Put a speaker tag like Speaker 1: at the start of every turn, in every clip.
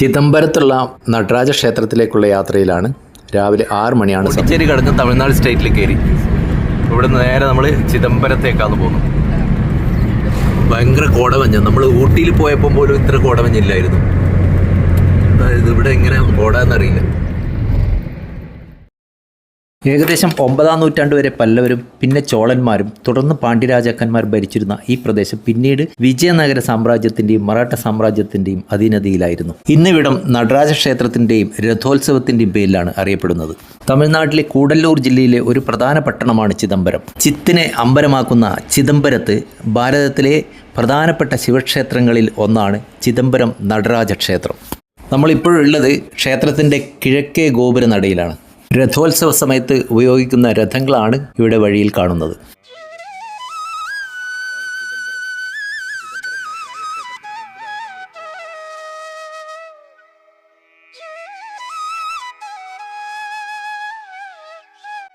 Speaker 1: ചിദംബരത്തുള്ള നടരാജ ക്ഷേത്രത്തിലേക്കുള്ള യാത്രയിലാണ് രാവിലെ ആറ് മണിയാണ് പുതുച്ചേരി കടന്ന് തമിഴ്നാട് സ്റ്റേറ്റിൽ കയറി. ഇവിടുന്ന് നേരെ നമ്മൾ ചിദംബരത്തേക്കാണ് പോകുന്നു ഭയങ്കര കോടമഞ്ഞ്. നമ്മൾ ഊട്ടിയിൽ പോയപ്പോൾ പോലും ഇത്ര കോടമഞ്ഞില്ലായിരുന്നു അതായത് ഇവിടെ എങ്ങനെ കോടാന്നറിയില്ല ഏകദേശം ഒമ്പതാം നൂറ്റാണ്ട് വരെ പല്ലവരും പിന്നെ ചോളന്മാരും തുടർന്ന് പാണ്ഡ്യരാജാക്കന്മാർ ഭരിച്ചിരുന്ന ഈ പ്രദേശം പിന്നീട് വിജയനഗര സാമ്രാജ്യത്തിന്റെയും മറാഠ സാമ്രാജ്യത്തിന്റെയും അധീനതയിലായിരുന്നു. ഇന്നിവിടം നടരാജ ക്ഷേത്രത്തിന്റെയും രഥോത്സവത്തിന്റെയും പേരിലാണ് അറിയപ്പെടുന്നത്. തമിഴ്നാട്ടിലെ കൂടല്ലൂർ ജില്ലയിലെ ഒരു പ്രധാന പട്ടണമാണ് ചിദംബരം. ചിത്തിനെ അമ്പരമാക്കുന്ന ചിദംബരത്ത് ഭാരതത്തിലെ പ്രധാനപ്പെട്ട ശിവക്ഷേത്രങ്ങളിൽ ഒന്നാണ് ചിദംബരം നടരാജ ക്ഷേത്രം. നമ്മളിപ്പോഴുള്ളത് ക്ഷേത്രത്തിന്റെ കിഴക്കേ ഗോപുര നടയിലാണ്. രഥോത്സവ സമയത്ത് ഉപയോഗിക്കുന്ന രഥങ്ങളാണ് ഇവിടെ വഴിയിൽ കാണുന്നത്.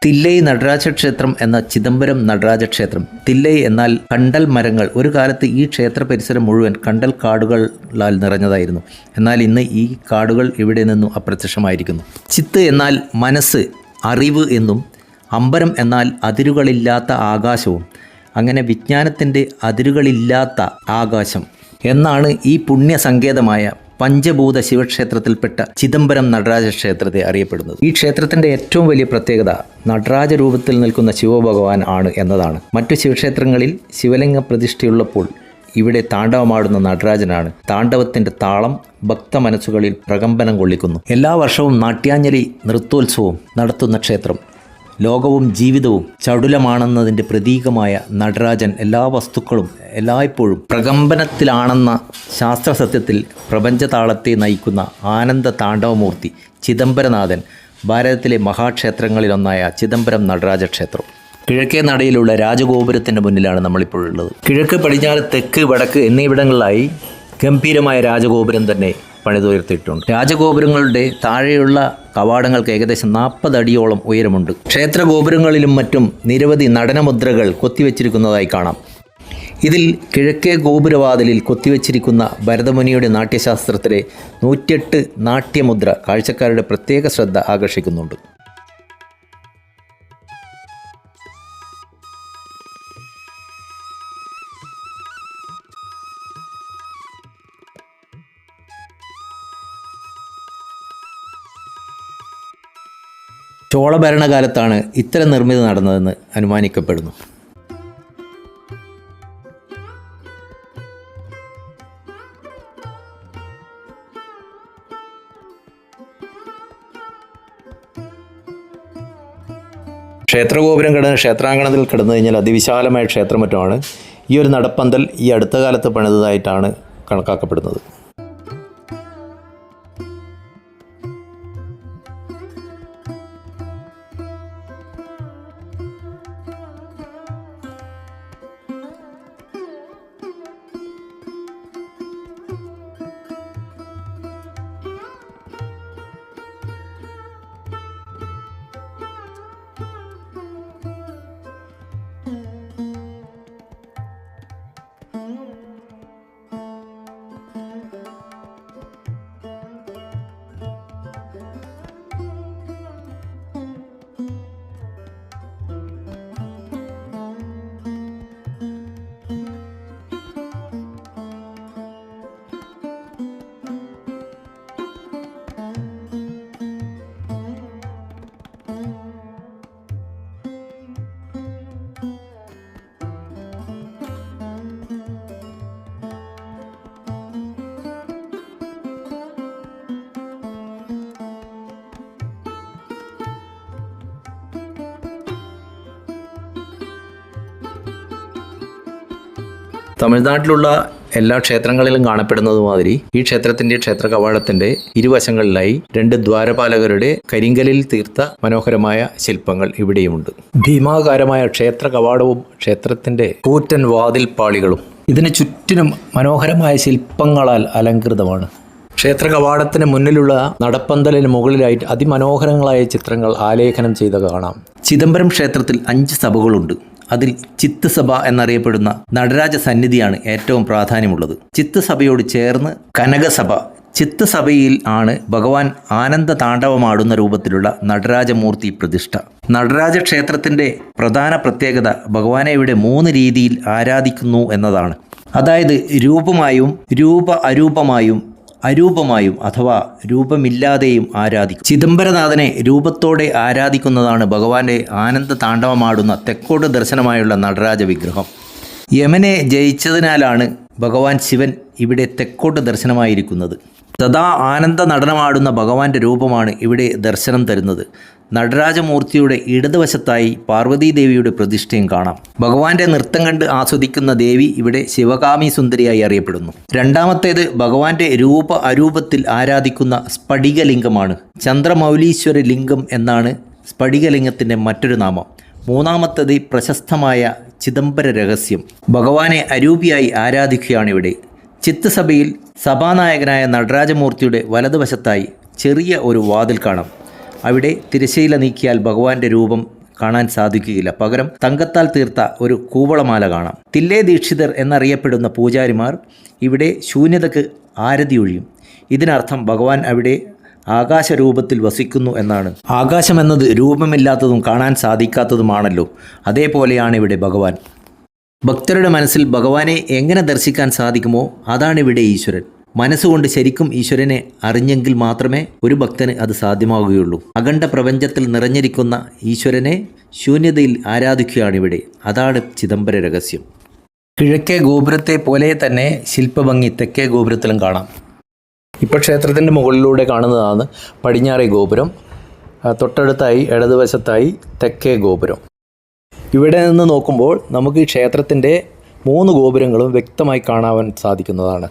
Speaker 1: തില്ലൈ നടരാജ ക്ഷേത്രം എന്ന ചിദംബരം നടരാജ ക്ഷേത്രം. തില്ലൈ എന്നാൽ കണ്ടൽ മരങ്ങൾ. ഒരു കാലത്ത് ഈ ക്ഷേത്ര പരിസരം മുഴുവൻ കണ്ടൽ കാടുകളാൽ നിറഞ്ഞതായിരുന്നു. എന്നാൽ ഇന്ന് ഈ കാടുകൾ ഇവിടെ നിന്നും അപ്രത്യക്ഷമായിരിക്കുന്നു. ചിത്ത് എന്നാൽ മനസ്സ് അറിവ് എന്നും അമ്പരം എന്നാൽ അതിരുകളില്ലാത്ത ആകാശവും. അങ്ങനെ വിജ്ഞാനത്തിന്റെ അതിരുകളില്ലാത്ത ആകാശം. എന്നാണ് ഈ പുണ്യ സങ്കേതമായ പഞ്ചഭൂത ശിവക്ഷേത്രത്തിൽപ്പെട്ട ചിദംബരം നടരാജ ക്ഷേത്രത്തെ അറിയപ്പെടുന്നത്. ഈ ക്ഷേത്രത്തിന്റെ ഏറ്റവും വലിയ പ്രത്യേകത നടരാജ രൂപത്തിൽ നിൽക്കുന്ന ശിവഭഗവാൻ ആണ് എന്നതാണ്. മറ്റു ശിവക്ഷേത്രങ്ങളിൽ ശിവലിംഗ പ്രതിഷ്ഠയുള്ളപ്പോൾ ഇവിടെ താണ്ഡവമാടുന്ന നടരാജനാണ്. താണ്ഡവത്തിന്റെ താളം ഭക്ത മനസ്സുകളിൽ പ്രകമ്പനം കൊള്ളിക്കുന്നു. എല്ലാ വർഷവും നാട്യാഞ്ജലി നൃത്തോത്സവം നടത്തുന്ന ക്ഷേത്രം. ലോകവും ജീവിതവും ചടുലമാണെന്നതിന്റെ പ്രതീകമായ നടരാജൻ എല്ലാ വസ്തുക്കളും എല്ലായ്പ്പോഴും പ്രകമ്പനത്തിലാണെന്ന ശാസ്ത്രസത്യത്തിൽ പ്രപഞ്ചതാളത്തെ നയിക്കുന്ന ആനന്ദ താണ്ഡവമൂർത്തി ചിദംബരനാഥൻ ഭാരതത്തിലെ മഹാക്ഷേത്രങ്ങളിലൊന്നായ ചിദംബരം നടരാജ ക്ഷേത്രം കിഴക്കേ നടയിലുള്ള രാജഗോപുരത്തിന്റെ മുന്നിലാണ് നമ്മളിപ്പോൾ ഉള്ളത്. കിഴക്ക് പടിഞ്ഞാറ് തെക്ക് വടക്ക് എന്നിവിടങ്ങളിലായി ഗംഭീരമായ രാജഗോപുരം തന്നെ പണിതുയർത്തിയിട്ടുണ്ട് രാജഗോപുരങ്ങളുടെ താഴെയുള്ള കവാടങ്ങൾക്ക് ഏകദേശം നാൽപ്പത് അടിയോളം ഉയരമുണ്ട്. ക്ഷേത്ര ഗോപുരങ്ങളിലും മറ്റും നിരവധി നടനമുദ്രകൾ കൊത്തിവെച്ചിരിക്കുന്നതായി കാണാം. ഇതിൽ കിഴക്കേ ഗോപുരവാതിലിൽ കൊത്തിവെച്ചിരിക്കുന്ന ഭരതമുനിയുടെ നാട്യശാസ്ത്രത്തിലെ നൂറ്റെട്ട് നാട്യമുദ്ര കാഴ്ചക്കാരുടെ പ്രത്യേക ശ്രദ്ധ ആകർഷിക്കുന്നുണ്ട്. ചോള ഭരണകാലത്താണ് ഇത്തരം നിർമ്മിതി നടന്നതെന്ന് അനുമാനിക്കപ്പെടുന്നു. ക്ഷേത്രഗോപുരം കിടന്ന് ക്ഷേത്രാങ്കണത്തിൽ കിടന്നു കഴിഞ്ഞാൽ അതിവിശാലമായ ക്ഷേത്രമറ്റമാണ്. ഈ ഒരു നടപ്പന്തൽ ഈ അടുത്ത കാലത്ത് പണിതതായിട്ടാണ് കണക്കാക്കപ്പെടുന്നത്. തമിഴ്നാട്ടിലുള്ള എല്ലാ ക്ഷേത്രങ്ങളിലും കാണപ്പെടുന്നത് മാതിരി ഈ ക്ഷേത്രത്തിന്റെ ക്ഷേത്ര കവാടത്തിന്റെ ഇരുവശങ്ങളിലായി രണ്ട് ദ്വാരപാലകരുടെ കരിങ്കലിൽ തീർത്ത മനോഹരമായ ശില്പങ്ങൾ ഇവിടെയുമുണ്ട് ഭീമാകാരമായ ക്ഷേത്ര കവാടവും ക്ഷേത്രത്തിന്റെ കൂറ്റൻ വാതിൽപ്പാളികളും ഇതിന് ചുറ്റിനും മനോഹരമായ ശില്പങ്ങളാൽ അലങ്കൃതമാണ് ക്ഷേത്ര കവാടത്തിന് മുന്നിലുള്ള നടപ്പന്തലിന് മുകളിലായിട്ട് അതിമനോഹരങ്ങളായ ചിത്രങ്ങൾ ആലേഖനം ചെയ്ത് കാണാം. ചിദംബരം ക്ഷേത്രത്തിൽ അഞ്ച് സഭകളുണ്ട്. അതിൽ ചിത്ത് സഭ എന്നറിയപ്പെടുന്ന നടരാജ സന്നിധിയാണ് ഏറ്റവും പ്രാധാന്യമുള്ളത്. ചിത്ത് സഭയോട് ചേർന്ന് കനകസഭ. ചിത്ത് സഭയിൽ ആണ് ഭഗവാൻ ആനന്ദ താണ്ഡവമാടുന്ന രൂപത്തിലുള്ള നടരാജമൂർത്തി പ്രതിഷ്ഠ. നടരാജ ക്ഷേത്രത്തിന്റെ പ്രധാന പ്രത്യേകത ഭഗവാനെ ഇവിടെ മൂന്ന് രീതിയിൽ ആരാധിക്കുന്നു എന്നതാണ്. അതായത് രൂപമായും രൂപ അരൂപമായും അരൂപമായും അഥവാ രൂപമില്ലാതെയും ആരാധിക്കും. ചിദംബരനാഥനെ രൂപത്തോടെ ആരാധിക്കുന്നതാണ് ഭഗവാന്റെ ആനന്ദ താണ്ഡവമാടുന്ന തെക്കോട്ട് ദർശനമായുള്ള നടരാജ വിഗ്രഹം. യമനെ ജയിച്ചതിനാലാണ് ഭഗവാൻ ശിവൻ ഇവിടെ തെക്കോട്ട് ദർശനമായിരിക്കുന്നത്. സദാ ആനന്ദ നടനമാടുന്ന ഭഗവാന്റെ രൂപമാണ് ഇവിടെ ദർശനം തരുന്നത്. നടരാജമൂർത്തിയുടെ ഇടതുവശത്തായി പാർവതീദേവിയുടെ പ്രതിഷ്ഠയും കാണാം. ഭഗവാന്റെ നൃത്തം കണ്ട് ആസ്വദിക്കുന്ന ദേവി ഇവിടെ ശിവകാമി സുന്ദരിയായി അറിയപ്പെടുന്നു. രണ്ടാമത്തേത് ഭഗവാന്റെ രൂപ അരൂപത്തിൽ ആരാധിക്കുന്ന സ്ഫടികലിംഗമാണ്. ചന്ദ്രമൗലീശ്വര ലിംഗം എന്നാണ് സ്ഫടികലിംഗത്തിന്റെ മറ്റൊരു നാമം. മൂന്നാമത്തത് പ്രശസ്തമായ ചിദംബര രഹസ്യം. ഭഗവാനെ അരൂപിയായി ആരാധിക്കുകയാണിവിടെ ചിത്തസഭയിൽ സഭാനായകനായ നടരാജമൂർത്തിയുടെ വലതുവശത്തായി ചെറിയ ഒരു വാതിൽ കാണാം. അവിടെ തിരശ്ശീല നീക്കിയാൽ ഭഗവാന്റെ രൂപം കാണാൻ സാധിക്കുകയില്ല. പകരം തങ്കത്താൽ തീർത്ത ഒരു കൂവളമാല കാണാം. തില്ലേ ദീക്ഷിതർ എന്നറിയപ്പെടുന്ന പൂജാരിമാർ ഇവിടെ ശൂന്യതക്ക് ആരതി ഒഴിയും. ഇതിനർത്ഥം ഭഗവാൻ അവിടെ ആകാശ രൂപത്തിൽ വസിക്കുന്നു എന്നാണ്. ആകാശം എന്നത് രൂപമില്ലാത്തതും കാണാൻ സാധിക്കാത്തതുമാണല്ലോ. അതേപോലെയാണ് ഇവിടെ ഭഗവാൻ. ഭക്തരുടെ മനസ്സിൽ ഭഗവാനെ എങ്ങനെ ദർശിക്കാൻ സാധിക്കുമോ? അതാണ് ഇവിടെ ഈശ്വരൻ. മനസ്സുകൊണ്ട് ശരിക്കും ഈശ്വരനെ അറിഞ്ഞെങ്കിൽ മാത്രമേ ഒരു ഭക്തന് അത് സാധ്യമാവുകയുള്ളൂ. അഖണ്ഡ പ്രപഞ്ചത്തിൽ നിറഞ്ഞിരിക്കുന്ന ഈശ്വരനെ ശൂന്യതയിൽ ആരാധിക്കുകയാണ് ഇവിടെ അതാണ് ചിദംബര രഹസ്യം. കിഴക്കേ ഗോപുരത്തെ പോലെ തന്നെ ശില്പഭംഗി തെക്കേ ഗോപുരത്തിലും കാണാം. ഇപ്പോൾ ക്ഷേത്രത്തിന്റെ മുകളിലൂടെ കാണുന്നതാണ് പടിഞ്ഞാറേ ഗോപുരം. തൊട്ടടുത്തായി ഇടതുവശത്തായി തെക്കേ ഗോപുരം. ഇവിടെ നിന്ന് നോക്കുമ്പോൾ നമുക്ക് ഈ ക്ഷേത്രത്തിന്റെ മൂന്ന് ഗോപുരങ്ങളും വ്യക്തമായി കാണാൻ സാധിക്കുന്നതാണ്.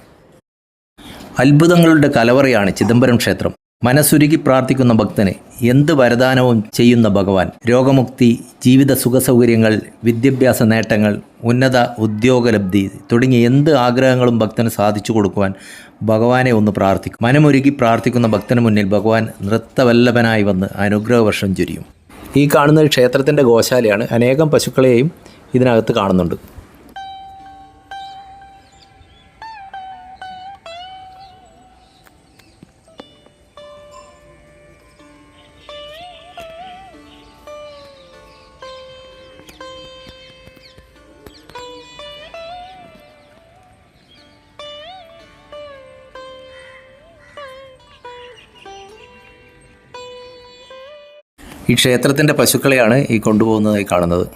Speaker 1: അത്ഭുതങ്ങളുടെ കലവറയാണ് ചിദംബരം ക്ഷേത്രം. മനസ്സുരുകി പ്രാർത്ഥിക്കുന്ന ഭക്തന് എന്ത് വരദാനവും ചെയ്യുന്ന ഭഗവാൻ. രോഗമുക്തി ജീവിത സുഖസൗകര്യങ്ങൾ വിദ്യാഭ്യാസ നേട്ടങ്ങൾ ഉന്നത ഉദ്യോഗലബ്ധി തുടങ്ങിയ എന്ത് ആഗ്രഹങ്ങളും ഭക്തന് സാധിച്ചു കൊടുക്കുവാൻ ഭഗവാനെ ഒന്ന് പ്രാർത്ഥിക്കും. മനമൊരുക്കി പ്രാർത്ഥിക്കുന്ന ഭക്തന് മുന്നിൽ ഭഗവാൻ നൃത്തവല്ലഭനായി വന്ന് അനുഗ്രഹവർഷം ചൊരിയും. ഈ കാണുന്ന ക്ഷേത്രത്തിന്റെ ഗോശാലയാണ് അനേകം പശുക്കളെയും ഇതിനകത്ത് കാണുന്നുണ്ട്. ഈ ക്ഷേത്രത്തിന്റെ പശുക്കളെയാണ് ഈ കൊണ്ടുപോകുന്നതായി കാണുന്നത്.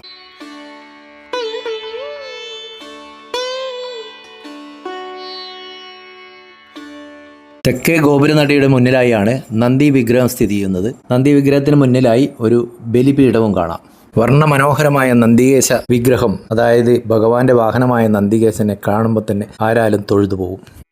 Speaker 1: തെക്കേ ഗോപുരനടിയുടെ മുന്നിലായാണ് നന്ദി വിഗ്രഹം സ്ഥിതി ചെയ്യുന്നത്. നന്ദി വിഗ്രഹത്തിന് മുന്നിലായി ഒരു ബലിപീഠവും കാണാം. വർണമനോഹരമായ നന്ദികേശ വിഗ്രഹം അതായത് ഭഗവാന്റെ വാഹനമായ നന്ദികേശനെ കാണുമ്പോൾ തന്നെ ആരാലും തൊഴുതു പോകും.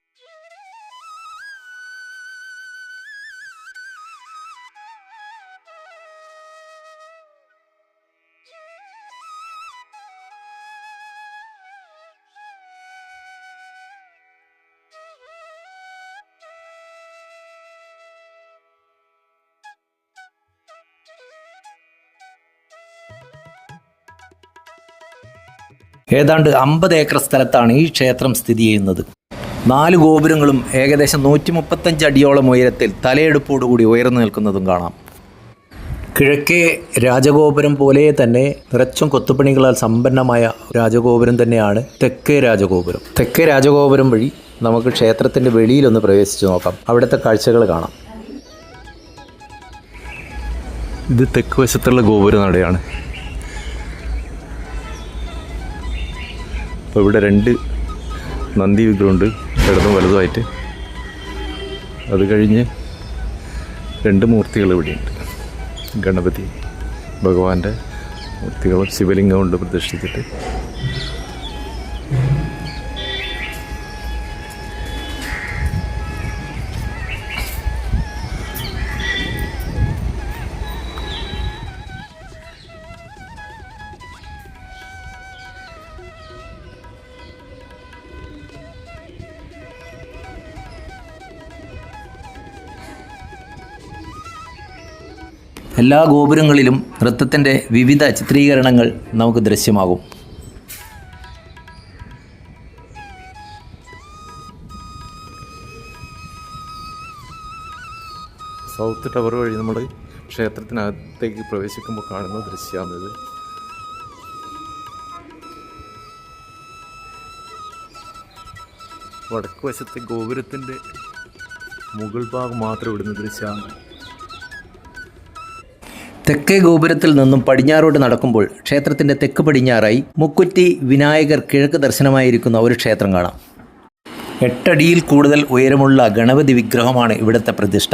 Speaker 1: ഏതാണ്ട് അമ്പത് ഏക്കർ സ്ഥലത്താണ് ഈ ക്ഷേത്രം സ്ഥിതി ചെയ്യുന്നത്. നാല് ഗോപുരങ്ങളും ഏകദേശം നൂറ്റി മുപ്പത്തഞ്ച് അടിയോളം ഉയരത്തിൽ തലയെടുപ്പോടുകൂടി ഉയർന്നു നിൽക്കുന്നതും കാണാം. കിഴക്കേ രാജഗോപുരം പോലെ തന്നെ നിറച്ചും കൊത്തുപണികളാൽ സമ്പന്നമായ രാജഗോപുരം തന്നെയാണ് തെക്കേ രാജഗോപുരം. തെക്കേ രാജഗോപുരം വഴി നമുക്ക് ക്ഷേത്രത്തിന്റെ വെളിയിലൊന്ന് പ്രവേശിച്ചു നോക്കാം. അവിടുത്തെ കാഴ്ചകൾ കാണാം. ഇത് തെക്ക് വശത്തുള്ള ഗോപുര നടയാണ്. അപ്പോൾ ഇവിടെ രണ്ട് നന്ദി വിഗ്രഹമുണ്ട്. ഇടതും വലതുമായിട്ട്. അത് കഴിഞ്ഞ് രണ്ട് മൂർത്തികൾ ഇവിടെയുണ്ട്. ഗണപതി ഭഗവാന്റെ മൂർത്തികളും ശിവലിംഗം കൊണ്ട് പ്രതിഷ്ഠിച്ചിട്ട് എല്ലാ ഗോപുരങ്ങളിലും നൃത്തത്തിന്റെ വിവിധ ചിത്രീകരണങ്ങൾ നമുക്ക് ദൃശ്യമാകും.
Speaker 2: സൗത്ത് ടവർ വഴി നമ്മൾ ക്ഷേത്രത്തിനകത്തേക്ക് പ്രവേശിക്കുമ്പോൾ കാണുന്ന ദൃശ്യമാണിത്. വടക്കുവശത്തെ ഗോപുരത്തിന്റെ മുകൾ ഭാഗം മാത്രം ഇവിടുന്ന് ദൃശ്യമാണ്.
Speaker 1: തെക്കേ ഗോപുരത്തിൽ നിന്നും പടിഞ്ഞാറോട്ട് നടക്കുമ്പോൾ ക്ഷേത്രത്തിന്റെ തെക്ക് പടിഞ്ഞാറായി മുക്കുറ്റി വിനായകർ കിഴക്ക് ദർശനമായിരിക്കുന്ന ഒരു ക്ഷേത്രം കാണാം. എട്ടടിയിൽ കൂടുതൽ ഉയരമുള്ള ഗണപതി വിഗ്രഹമാണ് ഇവിടുത്തെ പ്രതിഷ്ഠ.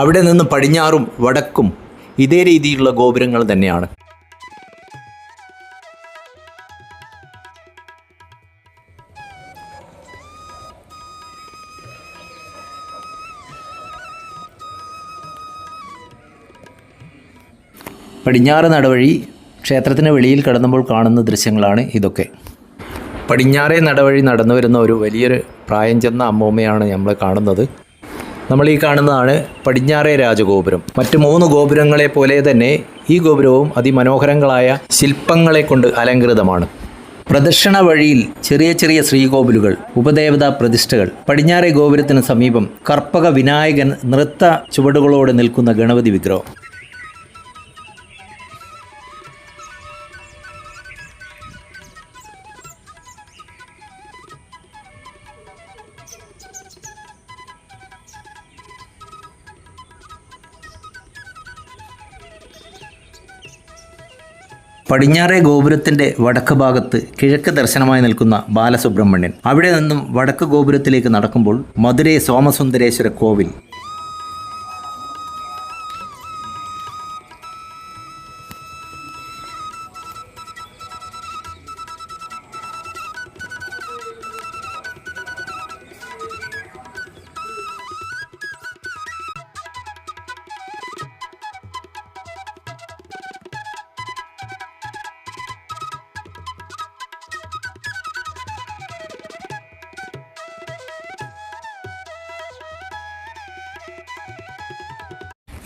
Speaker 1: അവിടെ നിന്ന് പടിഞ്ഞാറും വടക്കും ഇതേ രീതിയിലുള്ള ഗോപുരങ്ങൾ തന്നെയാണ്. പടിഞ്ഞാറ് നടവഴി ക്ഷേത്രത്തിന് വെളിയിൽ കടന്നുമ്പോൾ കാണുന്ന ദൃശ്യങ്ങളാണ് ഇതൊക്കെ. പടിഞ്ഞാറേ നടവഴി നടന്നു വരുന്ന ഒരു വലിയൊരു പ്രായം ചെന്ന അമ്മൂമ്മയാണ് നമ്മൾ കാണുന്നത്. നമ്മൾ ഈ കാണുന്നതാണ് പടിഞ്ഞാറേ രാജഗോപുരം. മറ്റ് മൂന്ന് ഗോപുരങ്ങളെ പോലെ തന്നെ ഈ ഗോപുരവും അതിമനോഹരങ്ങളായ ശില്പങ്ങളെ കൊണ്ട് അലങ്കൃതമാണ് പ്രദക്ഷിണ വഴിയിൽ ചെറിയ ചെറിയ ശ്രീകോവിലുകൾ ഉപദേവതാ പ്രതിഷ്ഠകൾ പടിഞ്ഞാറേ ഗോപുരത്തിന് സമീപം കർപ്പക വിനായകൻ നൃത്ത ചുവടുകളോടെ നിൽക്കുന്ന ഗണപതി വിഗ്രഹം. പടിഞ്ഞാറേ ഗോപുരത്തിന്റെ വടക്ക് ഭാഗത്ത് കിഴക്ക് ദർശനമായി നിൽക്കുന്ന ബാലസുബ്രഹ്മണ്യൻ. അവിടെ നിന്നും വടക്ക് ഗോപുരത്തിലേക്ക് നടക്കുമ്പോൾ മധുരൈ സോമസുന്ദരേശ്വര കോവിൽ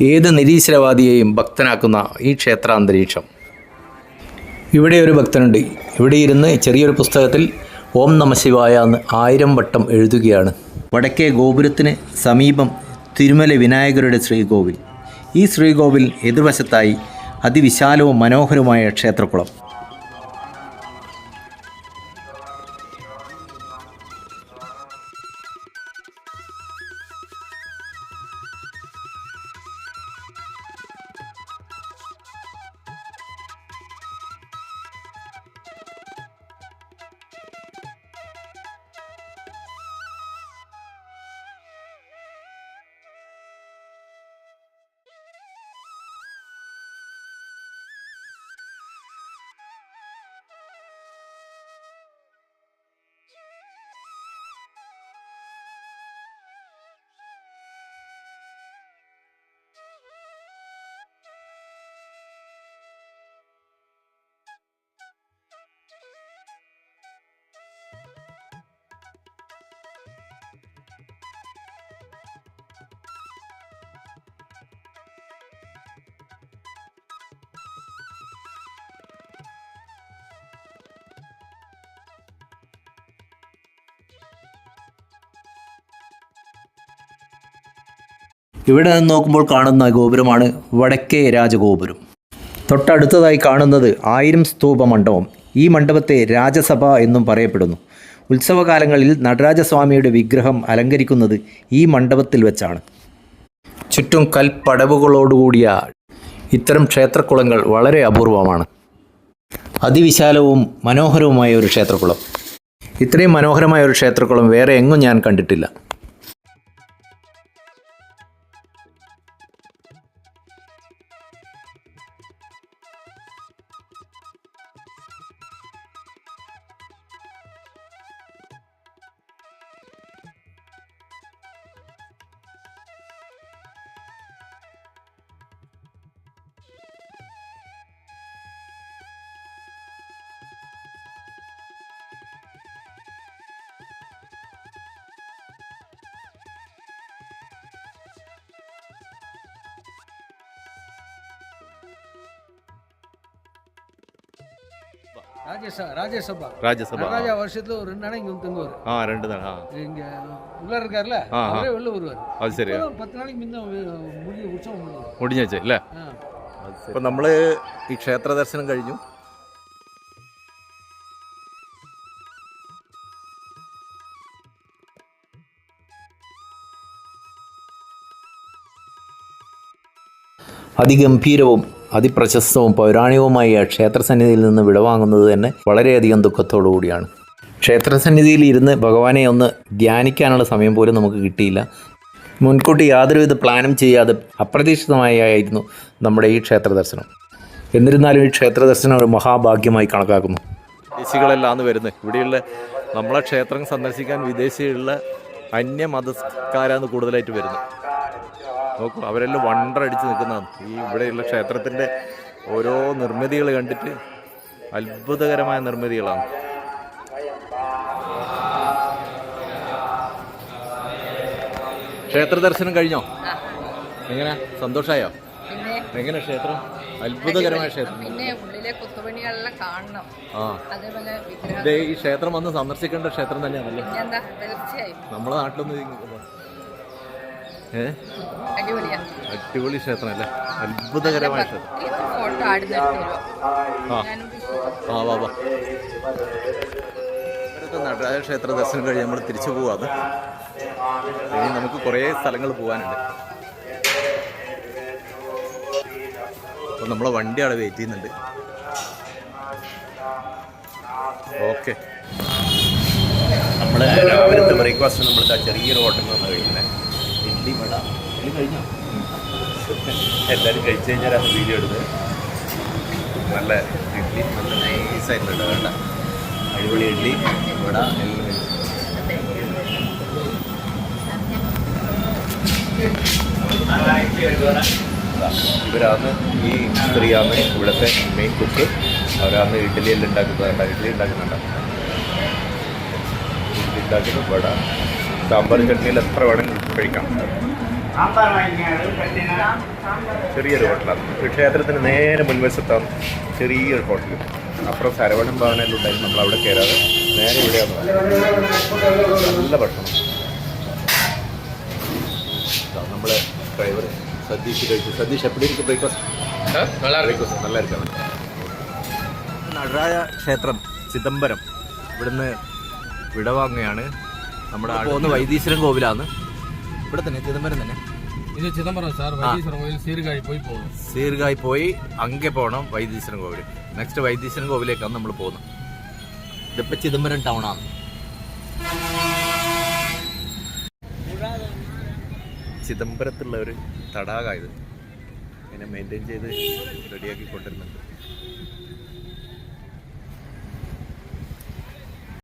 Speaker 1: ഏത് നിരീശ്വരവാദിയെയും ഭക്തനാക്കുന്ന ഈ ക്ഷേത്രാന്തരീക്ഷം. ഇവിടെ ഒരു ഭക്തനുണ്ട്. ഇവിടെ ഇരുന്ന് ചെറിയൊരു പുസ്തകത്തിൽ ഓം നമ ശിവായ എന്ന് ആയിരം വട്ടം എഴുതുകയാണ്. വടക്കേ ഗോപുരത്തിന് സമീപം തിരുമല വിനായകരുടെ ശ്രീകോവിൽ. ഈ ശ്രീകോവിൽ എതിർവശത്തായി അതിവിശാലവും മനോഹരവുമായ ക്ഷേത്രക്കുളം. ഇവിടെ നിന്ന് നോക്കുമ്പോൾ കാണുന്ന ഗോപുരമാണ് വടക്കേ രാജഗോപുരം. തൊട്ടടുത്തതായി കാണുന്നത് ആയിരം സ്തൂപ മണ്ഡപം. ഈ മണ്ഡപത്തെ രാജസഭ എന്നും പറയപ്പെടുന്നു. ഉത്സവകാലങ്ങളിൽ നടരാജസ്വാമിയുടെ വിഗ്രഹം അലങ്കരിക്കുന്നത് ഈ മണ്ഡപത്തിൽ വെച്ചാണ്. ചുറ്റും കൽപ്പടവുകളോടുകൂടിയ ഇത്തരം ക്ഷേത്രക്കുളങ്ങൾ വളരെ അപൂർവമാണ്. അതിവിശാലവും മനോഹരവുമായ ഒരു ക്ഷേത്രക്കുളം. ഇത്രയും മനോഹരമായ ഒരു ക്ഷേത്രക്കുളം വേറെ എങ്ങും ഞാൻ കണ്ടിട്ടില്ല.
Speaker 3: ராஜேஷ் ராஜேஷப்பா
Speaker 1: രാജ്യസഭ
Speaker 3: நடராஜா வருஷத்துல ஒரு ரெண்டு நாளைக்கு இங்க வந்து தங்குவார்
Speaker 1: ആ രണ്ട് നാൾ ആ
Speaker 3: இங்க உள்ள இருக்காருல்ல
Speaker 1: ஆ, ஆ.
Speaker 3: அவரே வெளில வருவார்
Speaker 1: അത് ശരി
Speaker 3: இப்பதான் பத்து நாளைக்கு முன்ன முடிய உற்சவம் முடியும்
Speaker 1: മുടിഞ്ഞു വെച്ചേ അല്ലേ
Speaker 3: ஆ
Speaker 1: അപ്പം നമ്മൾ ഈ ക്ഷേത്ര ദർശനം കഴിഞ്ഞു
Speaker 4: അതിഗംഭീരവും അതിപ്രശസ്തവും പൗരാണികവുമായ ക്ഷേത്രസന്നിധിയിൽ നിന്ന് വിടവാങ്ങുന്നത് തന്നെ വളരെയധികം ദുഃഖത്തോടു കൂടിയാണ്. ക്ഷേത്രസന്നിധിയിൽ ഇരുന്ന് ഭഗവാനെ ഒന്ന് ധ്യാനിക്കാനുള്ള സമയം പോലും നമുക്ക് കിട്ടിയില്ല. മുൻകൂട്ടി യാതൊരുവിധ പ്ലാനും ചെയ്യാതെ അപ്രതീക്ഷിതമായായിരുന്നു നമ്മുടെ ഈ ക്ഷേത്ര ദർശനം എന്നിരുന്നാലും ഈ ക്ഷേത്ര ദർശനം ഒരു മഹാഭാഗ്യമായി കണക്കാക്കുന്നു.
Speaker 1: വിദേശികളെല്ലാം വരുന്നത്. ഇവിടെയുള്ള നമ്മളെ ക്ഷേത്രം സന്ദർശിക്കാൻ വിദേശികളുള്ള അന്യമതക്കാരാണ് കൂടുതലായിട്ട് വരുന്നത്. നോക്കൂ അവരെല്ലാം വണ്ടറടിച്ച് നിൽക്കുന്നതാണ്. ഈ ഇവിടെയുള്ള ക്ഷേത്രത്തിന്റെ ഓരോ നിർമ്മിതികൾ കണ്ടിട്ട് അത്ഭുതകരമായ നിർമ്മിതികളാണ്. ക്ഷേത്ര ദർശനം കഴിഞ്ഞോ? എങ്ങനെ? സന്തോഷമായോ എങ്ങനെ ക്ഷേത്രം? അത്ഭുതകരമായ ക്ഷേത്രം.
Speaker 2: പിന്നെ ഉള്ളിലെ കുത്തുപണികളെല്ലാം കാണണം.
Speaker 1: ആ.
Speaker 2: അതേപോലെ
Speaker 1: ഈ ക്ഷേത്രം വന്ന് സന്ദർശിക്കേണ്ട ക്ഷേത്രം തന്നെയാണല്ലേ. നമ്മളെ നാട്ടിലൊന്നും ഏ?
Speaker 2: ക്ഷേത്രം
Speaker 1: അല്ലേ ക്ഷേത്രമല്ലേ അത്ഭുതകരമായ ക്ഷേത്രം. ആ. വാ വാ നടരാജ ക്ഷേത്ര ദർശനം കഴിഞ്ഞ് നമ്മൾ തിരിച്ചു പോവാണ്. ഇനി നമുക്ക് കുറേ സ്ഥലങ്ങൾ പോകാനുണ്ട് അപ്പോൾ നമ്മളെ വണ്ടി അവിടെ വെയിറ്റ് ചെയ്യുന്നുണ്ട്. ഓക്കെ
Speaker 5: നമ്മൾ രാവിലത്തെ ബ്രേക്ക്ഫാസ്റ്റ് നമ്മൾ ചെറിയൊരു ഹോട്ടലിൽ നിന്ന് കഴിക്കുന്നത് ഇഡ്ഡലി വട ഇഡ്ഡലി കഴിഞ്ഞോ എല്ലാവരും കഴിച്ചു കഴിഞ്ഞാലാണ് വീഡിയോ എടുത്തത് നല്ല ഇഡ്ഡലി നല്ല നൈസായിട്ടുണ്ട് വേണ്ട അടിപൊളി ഇഡ്ഡലി വട എല്ലാം ഇവരാന്ന് ഈ സ്ത്രീയാണ് ഇവിടുത്തെ മെയിൻ കുക്ക് അവരാന്ന് ഇഡ്ഡലി എല്ലാം ഉണ്ടാക്കുന്നത് ഇഡ്ഡലി ഉണ്ടാക്കുന്നുണ്ട്? ഇഡ്ഡലി ഉണ്ടാക്കുന്ന വട. സാമ്പാർ ചട്നിയിൽ എത്ര വേണമെങ്കിലും കഴിക്കാം. ചെറിയൊരു ഹോട്ടലാണ് ഈ ക്ഷേത്രത്തിന് നേരെ മുൻവശത്താണ് ചെറിയൊരു ഹോട്ടൽ അപ്പുറം സരവണം ഭവനിലുണ്ടായിരുന്നു നമ്മൾ അവിടെ കയറാതെ. നേരെ ഇവിടെയാണ് നല്ല ഭക്ഷണം. നമ്മളെ ഡ്രൈവർ സതീഷ് കഴിച്ചു. സതീഷ് എപ്പോഴും ഇരിക്കും ബ്രേക്ക്ഫാസ്റ്റ് നല്ല ബ്രേക്ക്ഫാസ്റ്റ് നല്ല
Speaker 1: നടരാജ ക്ഷേത്രം ചിദംബരം. ഇവിടുന്ന് വിടവാങ്ങുകയാണ്. നമ്മുടെ പോകുന്ന വൈദീശ്വരൻ കോവിലാണ്. ഇവിടെ തന്നെ ചിദംബരം തന്നെ.
Speaker 3: ഇത് ചിദംബരം സാർ വൈദ്യീശ്വരൻ കോവിൽ സീർഗായി പോയി പോകും
Speaker 1: സീർഗായി പോയി അങ്ങെ പോകണം വൈദ്യീശ്വരൻ കോവിൽ നെക്സ്റ്റ് വൈദ്യീശ്വരൻ കോവിലേക്കാണ് നമ്മൾ പോകുന്നത്. ഇതിപ്പോൾ ചിദംബരം ടൗണാണ് ചിദംബരത്തുള്ള ഒരു തടാകമായത് ഇങ്ങനെ മെയിന്റെയിൻ ചെയ്ത് റെഡിയാക്കി കൊണ്ടിരുന്നുണ്ട്